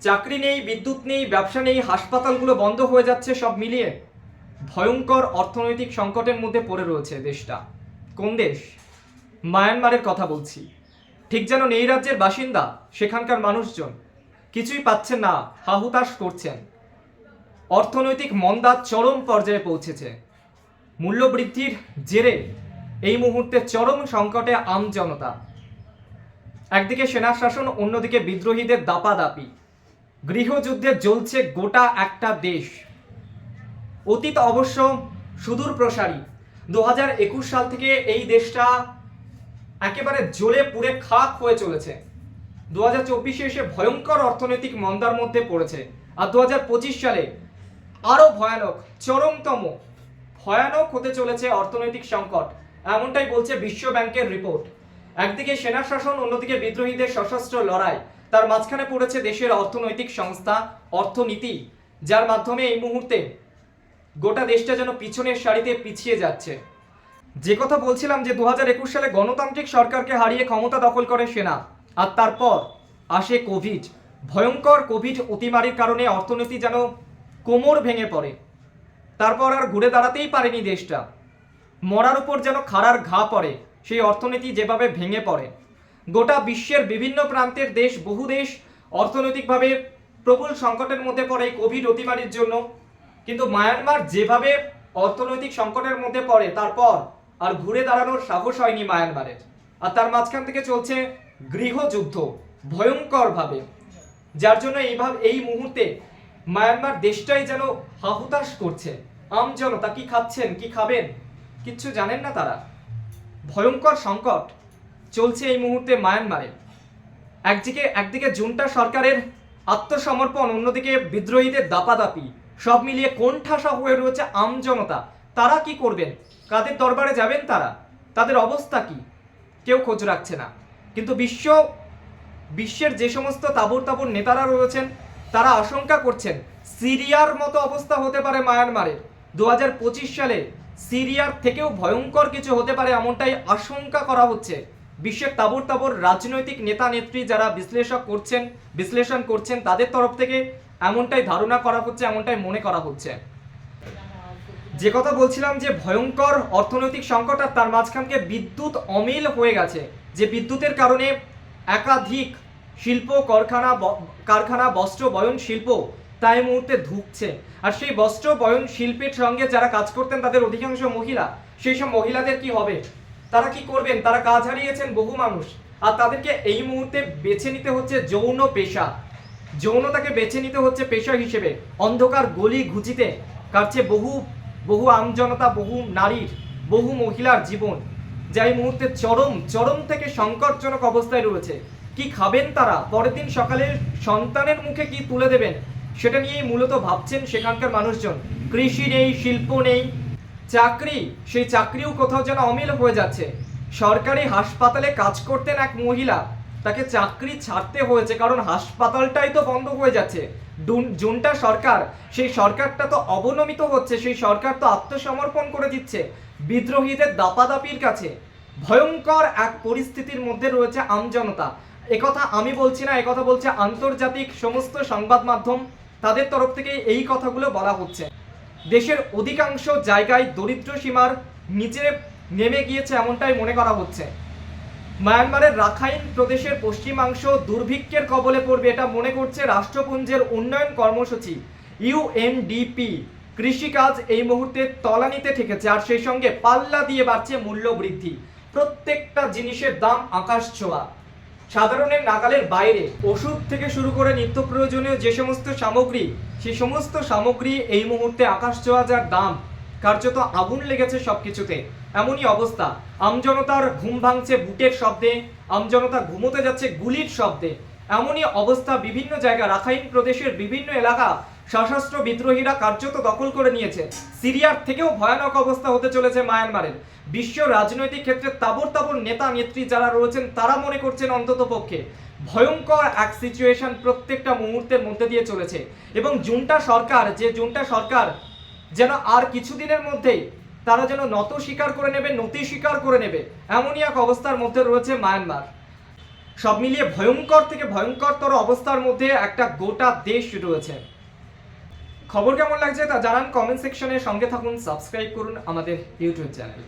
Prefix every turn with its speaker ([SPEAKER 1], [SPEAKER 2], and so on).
[SPEAKER 1] চাকরি নেই, বিদ্যুৎ নেই, ব্যবসা নেই, হাসপাতালগুলো বন্ধ হয়ে যাচ্ছে, সব মিলিয়ে ভয়ঙ্কর অর্থনৈতিক সংকটের মধ্যে পড়ে রয়েছে দেশটা। কোন দেশ? মায়ানমারের কথা বলছি। ঠিক যেন এই রাজ্যের বাসিন্দা, সেখানকার মানুষজন। কিছুই পাচ্ছেন না, হাহুতাশ করছেন। অর্থনৈতিক মন্দা চরম পর্যায়ে পৌঁছেছে। মূল্যবৃদ্ধির জেরে এই মুহূর্তে চরম সংকটে আম জনতা। একদিকে সেনা শাসন অন্যদিকে বিদ্রোহীদের দাপাদাপি। গৃহযুদ্ধে জ্বলছে গোটা একটা দেশ। অতীত অবশ্য সুদূর প্রসারী। দু হাজার একুশ সাল থেকে এই দেশটা একেবারে জ্বলে পুড়ে খাক হয়ে চলেছে। দু হাজার চব্বিশে এসে ভয়ঙ্কর অর্থনৈতিক মন্দার মধ্যে পড়েছে। আর দু হাজার পঁচিশ সালে আরও ভয়ানক, চরমতম, ভয়ানক হতে চলেছে অর্থনৈতিক সংকট। এমনটাই বলছে বিশ্ব ব্যাংকের রিপোর্ট। একদিকে সেনা শাসন অন্যদিকে বিদ্রোহীদের সশস্ত্র লড়াই। তার মাঝখানে পড়েছে দেশের অর্থনৈতিক সংস্থা, অর্থনীতি, যার মাধ্যমে এই মুহূর্তে গোটা দেশটা যেন পিছনের সারিতে পিছিয়ে যাচ্ছে। যে কথা বলছিলাম যে দু হাজার একুশ সালে গণতান্ত্রিক সরকারকে হারিয়ে ক্ষমতা দখল করে সেনা, আর তারপর আসে কোভিড। ভয়ঙ্কর কোভিড অতিমারির কারণে অর্থনীতি যেন কোমর ভেঙে পড়ে। তারপর আর ঘুরে দাঁড়াতেই পারেনি দেশটা। মরার উপর যেন খাড়ার ঘা পড়ে, সেই অর্থনীতি যেভাবে ভেঙে পড়ে। গোটা বিশ্বের বিভিন্ন প্রান্তের দেশ, বহু দেশ অর্থনৈতিকভাবে প্রবল সংকটের মধ্যে পড়ে এই কোভিড অতিমারির জন্য। কিন্তু মায়ানমার যেভাবে অর্থনৈতিক সংকটের মধ্যে পড়ে, তারপর আর ঘুরে দাঁড়ানোর সাহস হয়নি মায়ানমারের। আর তার মাঝখান থেকে চলছে গৃহযুদ্ধ, ভয়ঙ্করভাবে। যার জন্য এইভাবে, এই মুহূর্তে মায়ানমার দেশটাই যেন হাহুতাশ করছে। আম জনতা কি খাচ্ছেন, কি খাবেন, কিচ্ছু জানেন না তারা। ভয়ঙ্কর সংকট। চলছে এই মুহূর্তে মায়ানমারে। একদিকে একদিকে জুনটা সরকারের আত্মসমর্পণ, অন্যদিকে বিদ্রোহীদের দাপাদাপি, সব মিলিয়ে কোণঠাসা হয়ে রয়েছে আম জনতা। তারা কি করবেন? কাদের দরবারে যাবেন তারা? তাদের অবস্থা কি? কেউ খোঁজ রাখছে না। কিন্তু বিশ্ব, বিশ্বের যে সমস্ত তাবর তাবর নেতারা রয়েছেন, তারা আশঙ্কা করছেন সিরিয়ার মতো অবস্থা হতে পারে মায়ানমারের। দু হাজার পঁচিশ সালে সিরিয়ার থেকেও ভয়ঙ্কর কিছু হতে পারে এমনটাই আশঙ্কা করা হচ্ছে। বিশ্বের তাবর তাবর রাজনৈতিক নেতা নেত্রী যারা বিশ্লেষক করছেন, বিশ্লেষণ করছেন, তাদের তরফ থেকে এমনটাই ধারণা করা হচ্ছে, এমনটাই মনে করা হচ্ছে। যে কথা বলছিলাম যে ভয়ঙ্কর অর্থনৈতিক সংকট আর তার মাঝখানকে বিদ্যুৎ অমিল হয়ে গেছে, যে বিদ্যুতের কারণে একাধিক শিল্প কারখানা কারখানা, বস্ত্র, বয়ন শিল্প তাই মুহূর্তে ধুকছে। আর সেই বস্ত্র, বয়ন শিল্পের সঙ্গে যারা কাজ করতেন, তাদের অধিকাংশ মহিলা, সেই সব মহিলাদের কি হবে? তারা কি করবেন? তারা কাজ হারিয়েছেন বহু মানুষ। আর তাদেরকে এই মুহূর্তে বেছে নিতে হচ্ছে যৌন পেশা। যৌনতাকে বেছে নিতে হচ্ছে পেশা হিসেবে। অন্ধকার গলি ঘুচিতে কাটছে বহু বহু আমজনতা, বহু নারীর, বহু মহিলার জীবন। যা এই মুহূর্তে চরম চরম থেকে সংকটজনক অবস্থায় রয়েছে। কি খাবেন তারা? পরের দিন সকালে সন্তানের মুখে কি তুলে দেবেন? সেটা নিয়েই মূলত ভাবছেন সেখানকার মানুষজন। কৃষি নেই, শিল্প নেই চাকরি, সেই চাকরিও কোথাও যেন অমিল হয়ে যাচ্ছে। সরকারি হাসপাতালে কাজ করতেন এক মহিলা, তাকে চাকরি ছাড়তে হয়েছে কারণ হাসপাতালটাই তো বন্ধ হয়ে যাচ্ছে। জুনটা সরকার, সেই সরকারটা তো অবনমিত হচ্ছে, সেই সরকার তো আত্মসমর্পণ করে দিচ্ছে বিদ্রোহীদের দাপাদাপির কাছে। ভয়ঙ্কর এক পরিস্থিতির মধ্যে রয়েছে আমজনতা একথা আমি বলছি না একথা বলছে আন্তর্জাতিক সমস্ত সংবাদ মাধ্যম। তাদের তরফ থেকে এই কথাগুলো বলা হচ্ছে। দেশের অধিকাংশ জায়গায় দরিদ্র সীমার নিচে নেমে গিয়েছে এমনটাই মনে করা হচ্ছে। মায়ানমারের রাখাইন প্রদেশের পশ্চিমাংশ দুর্ভিক্ষের কবলে পড়বে এটা মনে করছে রাষ্ট্রপুঞ্জের উন্নয়ন কর্মসূচি ইউএনডিপি কৃষিকাজ এই মুহূর্তে তলানিতে ঠেকেছে আর সেই সঙ্গে পাল্লা দিয়ে বাড়ছে মূল্য বৃদ্ধি। প্রত্যেকটা জিনিসের দাম আকাশ ছোঁয়া। সাধারণের নাগালের বাইরে ওষুধ থেকে শুরু করে নিত্য প্রয়োজনীয় যে সমস্ত সামগ্রী সে সমস্ত সামগ্রী এই মুহূর্তে আকাশ ছোঁয়া যার দাম, কার্যত আগুন লেগেছে সব কিছুতে এমনই অবস্থা। আমজনতার ঘুম ভাঙছে বুটের শব্দে, আমজনতা ঘুমোতে যাচ্ছে গুলির শব্দে। এমনই অবস্থা বিভিন্ন জায়গা রাখাইন প্রদেশের বিভিন্ন এলাকা সশস্ত্র বিদ্রোহীরা কার্যত দখল করে নিয়েছে। সিরিয়ার থেকেও ভয়ানক অবস্থা হতে চলেছে মায়ানমারের। বিশ্ব রাজনৈতিক ক্ষেত্রে তাবর তাবর নেতা নেত্রী যারা রয়েছেন, তারা মনে করছেন অন্তত পক্ষে। ভয়ঙ্কর এক সিচুয়েশন প্রত্যেকটা মুহূর্তের মধ্যে দিয়ে চলেছে। এবং জুনটা সরকার, যে জুনটা সরকার যেন আর কিছুদিনের মধ্যেই তারা যেন নত স্বীকার করে নেবে, নতি স্বীকার করে নেবে, এমনই এক অবস্থার মধ্যে রয়েছে মায়ানমার। সব মিলিয়ে ভয়ঙ্কর থেকে ভয়ঙ্করতর অবস্থার মধ্যে একটা গোটা দেশ রয়েছে। খবর কেমন লাগছে তা জানান কমেন্ট সেকশনে সঙ্গে থাকুন সাবস্ক্রাইব করুন আমাদের ইউটিউব চ্যানেল